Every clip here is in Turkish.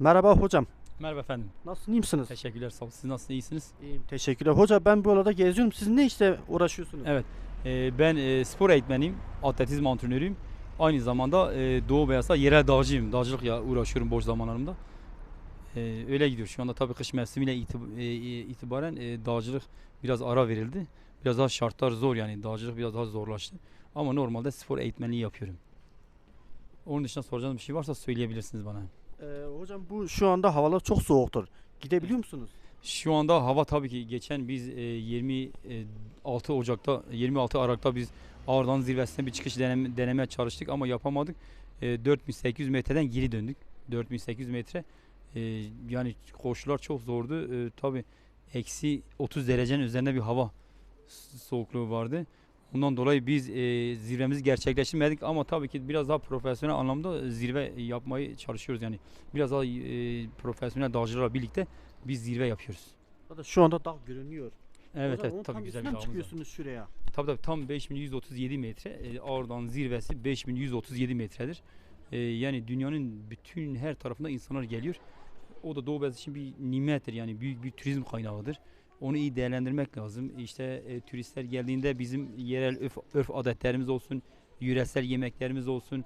Merhaba hocam. Merhaba efendim. Nasılsınız? iyi misiniz? Teşekkürler sağ olun. Siz nasılsınız? iyisiniz? İyiyim. Teşekkürler. Hoca ben bu arada geziyorum. Siz ne işte uğraşıyorsunuz? Evet. Ee, ben e, spor eğitmeniyim. Atletizm antrenörüyüm. Aynı zamanda e, Doğu Beyaz'da yerel dağcıyım. Dağcılık ya uğraşıyorum boş zamanlarımda. Ee, öyle gidiyor. Şu anda tabii kış mevsimiyle e, e, itibaren e, dağcılık biraz ara verildi. Biraz daha şartlar zor yani. Dağcılık biraz daha zorlaştı. Ama normalde spor eğitmenliği yapıyorum. Onun dışında soracağınız bir şey varsa söyleyebilirsiniz bana. Hocam bu şu anda havalar çok soğuktur. Gidebiliyor musunuz? Şu anda hava tabii ki geçen biz e, 26 Ocak'ta 26 Aralık'ta biz Ağrı'dan zirvesine bir çıkış deneme, denemeye çalıştık ama yapamadık. E, 4800 metreden geri döndük. 4800 metre. E, yani koşular çok zordu. E, tabii eksi 30 derecenin üzerinde bir hava soğukluğu vardı. Ondan dolayı biz e, zirvemizi gerçekleştirmedik ama tabii ki biraz daha profesyonel anlamda zirve yapmayı çalışıyoruz yani. Biraz daha e, profesyonel dağcılarla birlikte biz zirve yapıyoruz. Şu anda dağ görünüyor. Evet evet tabii güzel bir dağımız var. çıkıyorsunuz şuraya. Tabii tabii tam 5137 metre. E, Ağrı'dan zirvesi 5137 metredir. E, yani dünyanın bütün her tarafında insanlar geliyor. O da Doğu Beyazıt için bir nimettir yani büyük bir turizm kaynağıdır. Onu iyi değerlendirmek lazım. İşte e, turistler geldiğinde bizim yerel örf, örf adetlerimiz olsun, yöresel yemeklerimiz olsun.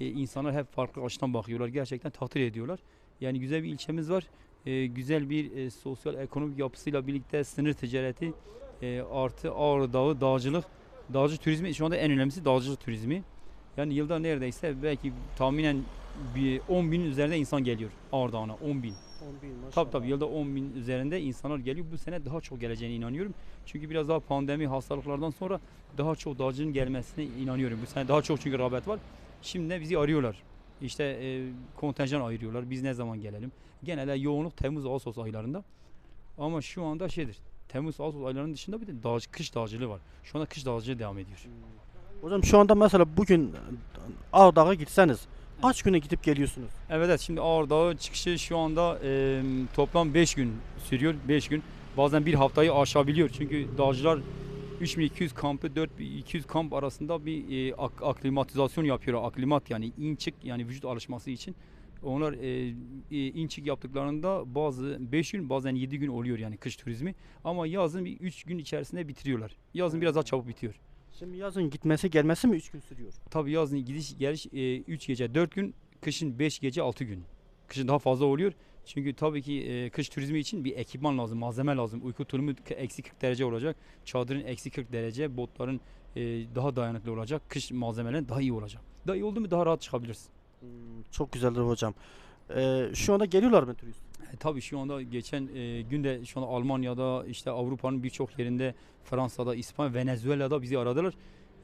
E, insanlar hep farklı açıdan bakıyorlar. Gerçekten takdir ediyorlar. Yani güzel bir ilçemiz var. E, güzel bir e, sosyal ekonomik yapısıyla birlikte sınır ticareti e, artı Ağrı Dağı dağcılık. Dağcı turizmi şu anda en önemlisi dağcılık turizmi. Yani yılda neredeyse belki tahminen bir 10 bin üzerinde insan geliyor Ağrı Dağı'na 10 bin. 10 bin maşallah. Tabii tabii yılda 10 bin üzerinde insanlar geliyor. Bu sene daha çok geleceğine inanıyorum. Çünkü biraz daha pandemi hastalıklardan sonra daha çok dağcının gelmesine inanıyorum. Bu sene daha çok çünkü rağbet var. Şimdi de bizi arıyorlar. İşte e, kontenjan ayırıyorlar. Biz ne zaman gelelim? Genelde yoğunluk Temmuz Ağustos aylarında. Ama şu anda şeydir. Temmuz Ağustos aylarının dışında bir de dağcı, kış dağcılığı var. Şu anda kış dağcılığı devam ediyor. Hocam şu anda mesela bugün Ağ Dağı gitseniz kaç güne gidip geliyorsunuz? Evet, evet şimdi Ağrı çıkışı şu anda e, toplam 5 gün sürüyor. 5 gün. Bazen bir haftayı aşabiliyor. Çünkü dağcılar 3200 kampı 4200 kamp arasında bir e, ak- aklimatizasyon yapıyor. Aklimat yani in çık yani vücut alışması için. Onlar e, e, in çık yaptıklarında bazı 5 gün bazen 7 gün oluyor yani kış turizmi. Ama yazın bir 3 gün içerisinde bitiriyorlar. Yazın biraz daha çabuk bitiyor. Şimdi yazın gitmesi gelmesi mi 3 gün sürüyor? Tabii yazın gidiş geliş 3 gece 4 gün, kışın 5 gece 6 gün. Kışın daha fazla oluyor. Çünkü tabii ki e, kış turizmi için bir ekipman lazım, malzeme lazım. Uyku tulumu eksi 40 derece olacak. Çadırın eksi 40 derece, botların e, daha dayanıklı olacak. Kış malzemelerin daha iyi olacak. Daha iyi oldu mu daha rahat çıkabilirsin. Hmm, çok güzeldir hocam. Ee, şu anda geliyorlar mı turist? E, tabii şu anda geçen e, günde şu anda Almanya'da işte Avrupa'nın birçok yerinde Fransa'da, İspanya, Venezuela'da bizi aradılar.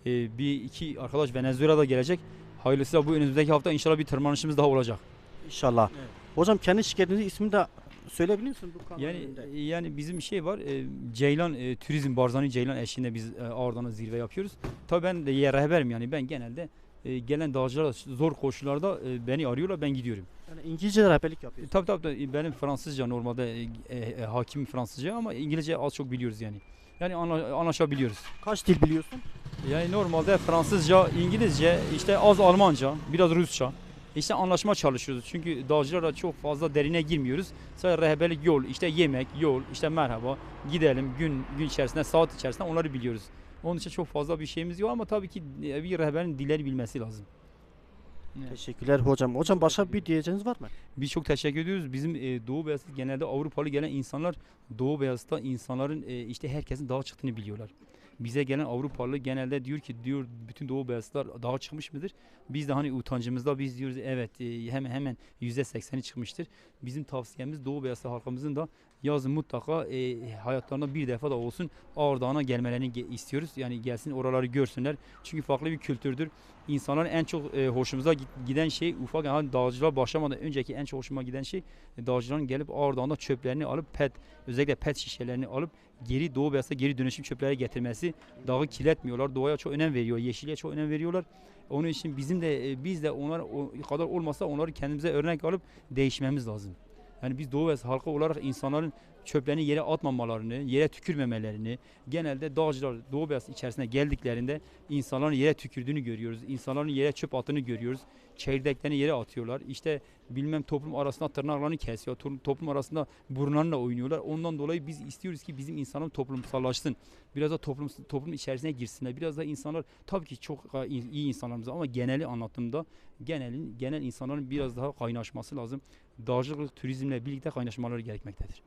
E, bir iki arkadaş Venezuela'da gelecek. Hayırlısıyla bu önümüzdeki hafta inşallah bir tırmanışımız daha olacak. İnşallah. Evet. Hocam kendi şirketinizi ismini de söyleyebilir misin bu Yani önünde? yani bizim şey var. E, Ceylan e, Turizm Barzani Ceylan eşliğinde biz e, Ağrı'dan zirve yapıyoruz. Tabii ben de yer rehberim yani ben genelde e, gelen dağcılar zor koşullarda e, beni arıyorlar ben gidiyorum. Yani İngilizce de rehberlik E, yapıyorsun. tabii tabii tabii, benim Fransızca normalde e, e, e, hakim Fransızca ama İngilizce az çok biliyoruz yani. Yani anla- anlaşabiliyoruz. Kaç dil biliyorsun? Yani normalde Fransızca, İngilizce, işte az Almanca, biraz Rusça. İşte anlaşma çalışıyoruz. Çünkü dağcılarla çok fazla derine girmiyoruz. Sadece rehberlik yol, işte yemek, yol, işte merhaba, gidelim gün gün içerisinde, saat içerisinde onları biliyoruz. Onun için çok fazla bir şeyimiz yok ama tabii ki e, bir rehberin dilleri bilmesi lazım. Evet. Teşekkürler hocam. Hocam başka bir diyeceğiniz var mı? Biz çok teşekkür ediyoruz. Bizim e, Doğu Beyazıt genelde Avrupalı gelen insanlar Doğu Beyazıt'ta insanların e, işte herkesin dağa çıktığını biliyorlar. Bize gelen Avrupalı genelde diyor ki diyor bütün Doğu Beyazıtlar dağa çıkmış mıdır? Biz de hani utancımızda biz diyoruz evet e, hemen hemen yüzde sekseni çıkmıştır. Bizim tavsiyemiz Doğu Beyazıt halkımızın da yazın mutlaka e, hayatlarında bir defa da olsun Ağrı Dağı'na gelmelerini ge- istiyoruz. Yani gelsin oraları görsünler. Çünkü farklı bir kültürdür. İnsanların en çok e, hoşumuza giden şey ufak yani dağcılar başlamadan önceki en çok hoşuma giden şey e, dağcıların gelip Ağrı Dağı'nda çöplerini alıp pet özellikle pet şişelerini alıp geri Doğu Beyazıt'a geri dönüşüm çöpleri getirmesi. Dağı kirletmiyorlar. Doğaya çok önem veriyor. Yeşile çok önem veriyorlar. Onun için bizim de e, biz de onlar o kadar olmasa onları kendimize örnek alıp değişmemiz lazım. Yani biz Doğu Beyazıt halkı olarak insanların çöplerini yere atmamalarını, yere tükürmemelerini, genelde dağcılar Doğu Beyazıt içerisine geldiklerinde insanların yere tükürdüğünü görüyoruz. İnsanların yere çöp attığını görüyoruz. Çekirdeklerini yere atıyorlar. İşte bilmem toplum arasında tırnaklarını kesiyor. to- Toplum arasında burunlarıyla oynuyorlar. Ondan dolayı biz istiyoruz ki bizim insanlar toplumsallaşsın. Biraz da toplum toplum içerisine girsinler. Biraz da insanlar tabii ki çok e, iyi insanlarımız ama geneli anlattığımda genelin genel insanların biraz daha kaynaşması lazım. Dağcılık turizmle birlikte kaynaşmaları gerekmektedir.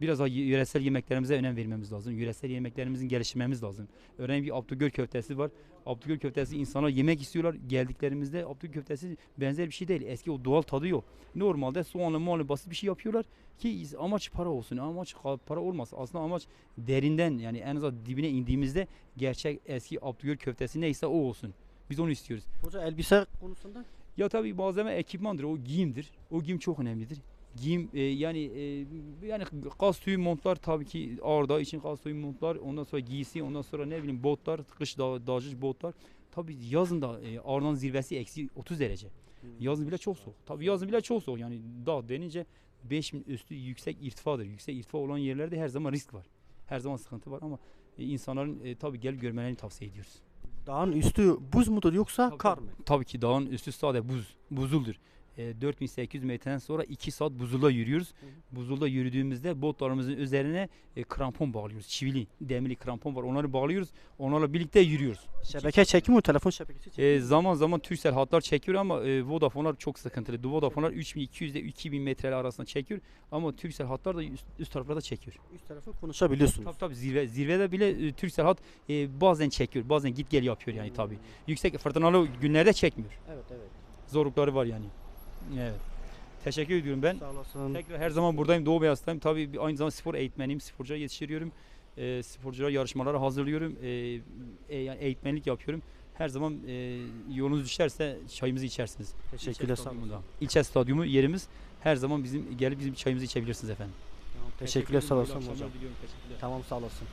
Biraz daha yöresel yemeklerimize önem vermemiz lazım. Yöresel yemeklerimizin geliştirmemiz lazım. Örneğin bir Abdülgöl köftesi var. Abdülgöl köftesi insanlar yemek istiyorlar. Geldiklerimizde Abdülgöl köftesi benzer bir şey değil. Eski o doğal tadı yok. Normalde soğanlı muanlı basit bir şey yapıyorlar ki amaç para olsun. Amaç para olmaz. Aslında amaç derinden yani en azından dibine indiğimizde gerçek eski Abdülgöl köftesi neyse o olsun. Biz onu istiyoruz. Hoca elbise konusunda Ya tabii malzeme ekipmandır, o giyimdir. O giyim çok önemlidir. Giyim e, yani e, yani gaz tüyü montlar tabii ki ağırda için gaz tüyü montlar, ondan sonra giysi, ondan sonra ne bileyim botlar, kış dağ, dağcı botlar. Tabii yazın da e, Ağrı'nın zirvesi eksi 30 derece. Yazın bile çok soğuk. Tabii yazın bile çok soğuk. Yani dağ denince 5000 üstü yüksek irtifadır. Yüksek irtifa olan yerlerde her zaman risk var. Her zaman sıkıntı var ama e, insanların e, tabii gelip görmelerini tavsiye ediyoruz. Dağın üstü buz mudur yoksa Tabii, kar mı? Tabii ki dağın üstü sade buz, buzuldur. E, 4800 metreden sonra 2 saat buzulda yürüyoruz. Buzulda yürüdüğümüzde botlarımızın üzerine e, krampon bağlıyoruz. Çivili, demirli krampon var. Onları bağlıyoruz. Onlarla birlikte yürüyoruz. Şebeke çekiyor mu? Telefon şebekesi çekiyor E, zaman zaman Turkcell hatlar çekiyor ama e, Vodafone'lar çok sıkıntılı. Vodafone'lar 3200 ile 2000 metre arasında çekiyor ama Turkcell hatlar da üst, üst taraflarda çekiyor. Üst tarafı konuşabiliyorsunuz. Tabii tabii zirve, zirvede bile e, Turkcell hat e, bazen çekiyor. Bazen git gel yapıyor yani tabii. Yüksek fırtınalı günlerde çekmiyor. Evet evet. Zorlukları var yani. Evet. Teşekkür ediyorum ben. Sağ olasın. Tekrar her zaman buradayım. Doğu Beyaz'tayım. Tabii aynı zamanda spor eğitmeniyim. Sporcular yetiştiriyorum. E, sporcular yarışmalara hazırlıyorum. E, e, yani eğitmenlik yapıyorum. Her zaman e, yolunuz düşerse çayımızı içersiniz. Teşekkürler İlçe sağ stadyumunda. İlçe stadyumu yerimiz. Her zaman bizim gelip bizim çayımızı içebilirsiniz efendim. Teşekkürler sağ ederim. olasın hocam. diliyorum. Teşekkürler. Tamam sağ olasın.